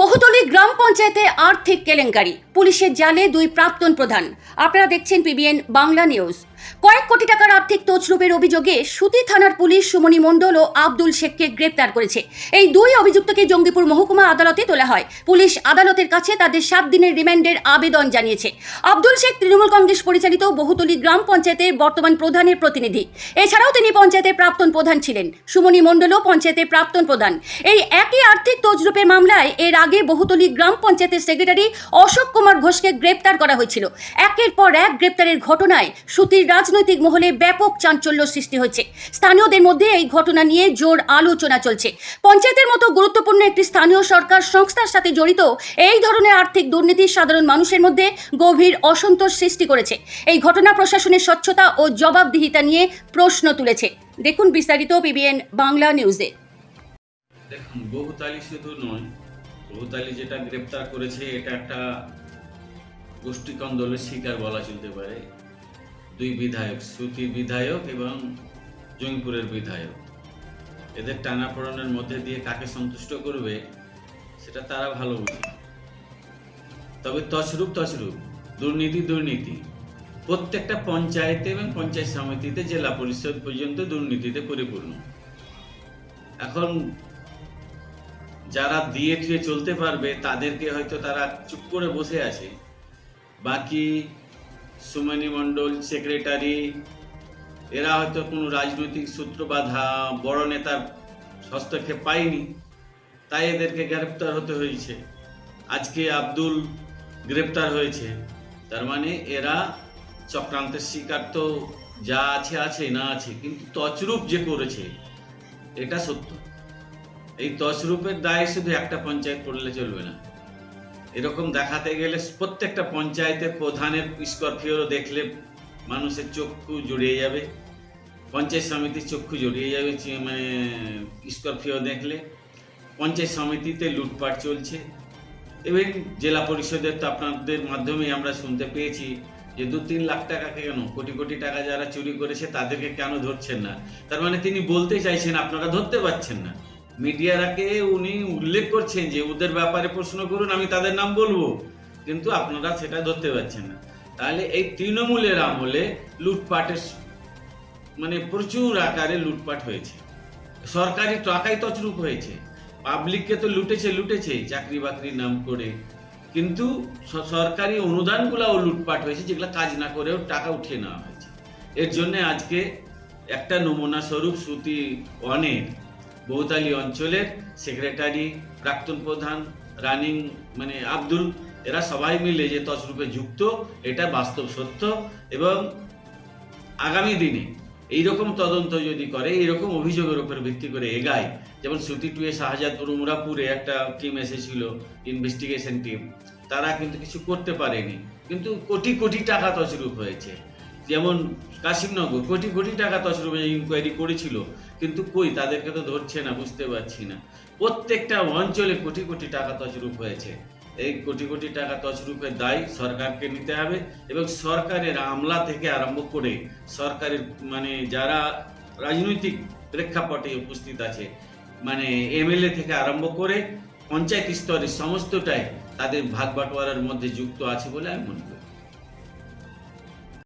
বহুতলী গ্রাম পঞ্চায়েতে আর্থিক কেলেঙ্কারি। পুলিশের জালে দুই প্রাক্তন প্রধান। আপনারা দেখছেন পিবিএন বাংলা নিউজ। কয়েক কোটি টাকার আর্থিক তছরূপের অভিযোগে সুতি থানার পুলিশ সুমনি মণ্ডল ও আব্দুল শেখকে গ্রেপ্তার করেছে। এই দুই অভিযুক্তকে জঙ্গিপুর মহকুমা আদালতে তোলা হয়। পুলিশ আদালতের কাছে তাদের সাত দিনের রিমান্ডের আবেদন জানিয়েছে। আব্দুল শেখ তৃণমূল কংগ্রেস পরিচালিত বহুতলী গ্রাম পঞ্চায়েতের বর্তমান প্রধানের প্রতিনিধি। এছাড়াও তিনি পঞ্চায়েতের প্রাক্তন প্রধান ছিলেন। সুমনি মণ্ডলও পঞ্চায়েতের প্রাক্তন প্রধান। এই একই আর্থিক তজরূপের মামলায় এর আগে বহুতলী গ্রাম পঞ্চায়েতের সেক্রেটারি অশোক কুমার ঘোষকে গ্রেপ্তার করা হয়েছিল। একের পর এক গ্রেপ্তারের ঘটনায় সুতির রাজনৈতিক মহলে ব্যাপক চাঞ্চল্য সৃষ্টি হয়েছে। স্থানীয়দের মধ্যে এই ঘটনা নিয়ে জোর আলোচনা চলছে। পঞ্চায়েতের মতো গুরুত্বপূর্ণ একটি স্থানীয় সরকার সংস্থার সাথে জড়িত এই ধরনের আর্থিক দুর্নীতি সাধারণ মানুষের মধ্যে গভীর অসন্তোষ সৃষ্টি করেছে। এই ঘটনা প্রশাসনের স্বচ্ছতা ও জবাবদিহিতা নিয়ে প্রশ্ন তুলেছে। দেখুন বিস্তারিত পিবিএন বাংলা নিউজে। দেখুন বহুতালি শুধু নয় বহুতালি যেটা গ্রেপ্তার করেছে, এটা একটা গোষ্ঠী কন্দলের শিকার বলা চলতে পারে। দুই বিধায়ক শ্রুতি বিধায়ক এবং জঙ্গিপুরের বিধায়ক। এদের টানাপোড়েনের মধ্যে দিয়ে কাকে সন্তুষ্ট করবে, সেটা তারা ভালো বুঝে। তবে তছরূপ তছরূপ, দুর্নীতি দুর্নীতি, প্রত্যেকটা পঞ্চায়েতে এবং পঞ্চায়েত সমিতিতে, জেলা পরিষদ পর্যন্ত দুর্নীতিতে পরিপূর্ণ। এখন যারা দিয়ে টিয়ে চলতে পারবে, তাদেরকে হয়তো তারা চুপ করে বসে আছে। বাকি সুমনি মণ্ডল, সেক্রেটারি, এরা হয়তো কোনো রাজনৈতিক সূত্র বাধা বড় নেতার হস্তক্ষেপ পায়নি, তাই এদেরকে গ্রেপ্তার হতে হয়েছে। আজকে আব্দুল গ্রেপ্তার হয়েছে। তার মানে এরা চক্রান্তের শিকার তো যা আছে আছে, না আছে, কিন্তু তছরূপ যে করেছে, এটা সত্য। এই তছরূপের দায় শুধু একটা পঞ্চায়েত পড়লে চলবে না। এরকম দেখাতে গেলে প্রত্যেকটা পঞ্চায়েতের প্রধানের স্করপিও দেখলে মানুষের চক্ষু জড়িয়ে যাবে, পঞ্চায়েত সমিতির চক্ষু জড়িয়ে যাবে মানে স্করপিও দেখলে পঞ্চায়েত সমিতিতে লুটপাট চলছে। এবং জেলা পরিষদের তো আপনাদের মাধ্যমে আমরা শুনতে পেয়েছি যে দু তিন লাখ টাকা কেন, কোটি কোটি টাকা যারা চুরি করেছে তাদেরকে কেন ধরছেন না? তার মানে তিনি বলতে চাইছেন আপনারা ধরতে পারছেন না। মিডিয়ারাকে উনি উল্লেখ করছেন যে ওদের ব্যাপারে প্রশ্ন করুন, আমি তাদের নাম বলব। কিন্তু আপনারা সেটা ধরতে পারছেন না। তাহলে এই তৃণমূলের আমলে লুটপাটের মানে প্রচুর আকারে লুটপাট হয়েছে। সরকারি টাকাই তছরূপ হয়েছে। পাবলিককে তো লুটেছে লুটেছে, চাকরি বাকরির নাম করে। কিন্তু সরকারি অনুদানগুলোও লুটপাট হয়েছে, যেগুলো কাজ না করেও টাকা উঠিয়ে নেওয়া হয়েছে। এর জন্য আজকে একটা নমুনা স্বরূপ শ্রুতি অনেক বহুতালি অঞ্চলের সেক্রেটারি, প্রাক্তন প্রধান, রানিং মানে আব্দুল, এরা সবাই মিলে যে তসরূপে যুক্ত, এটা বাস্তব সত্য এবং আগামী দিনে এইরকম তদন্ত যদি করে, এইরকম অভিযোগের উপর ভিত্তি করে এগায়, যেমন সুতি টুয়ে শাহজাদপুর উমরাপুরে একটা টিম এসেছিল ইনভেস্টিগেশন টিম তারা কিন্তু কিছু করতে পারেনি। কিন্তু কোটি কোটি টাকা তছরূপ হয়েছে। যেমন কাশিমনগর, কোটি কোটি টাকা তছরূপে ইনকোয়ারি করেছিল, কিন্তু কই তাদেরকে তো ধরছে না, বুঝতে পারছি না। প্রত্যেকটা অঞ্চলে কোটি কোটি টাকা তছরূপ হয়েছে। এই কোটি কোটি টাকা তছরূপের দায় সরকারকে নিতে হবে এবং সরকারের আমলা থেকে আরম্ভ করে সরকারের মানে যারা রাজনৈতিক প্রেক্ষাপটে উপস্থিত আছে মানে এমএলএ থেকে আরম্ভ করে পঞ্চায়েত স্তরের সমস্তটাই তাদের ভাগ বাটোয়ারার মধ্যে যুক্ত আছে বলে আমি মনে করি।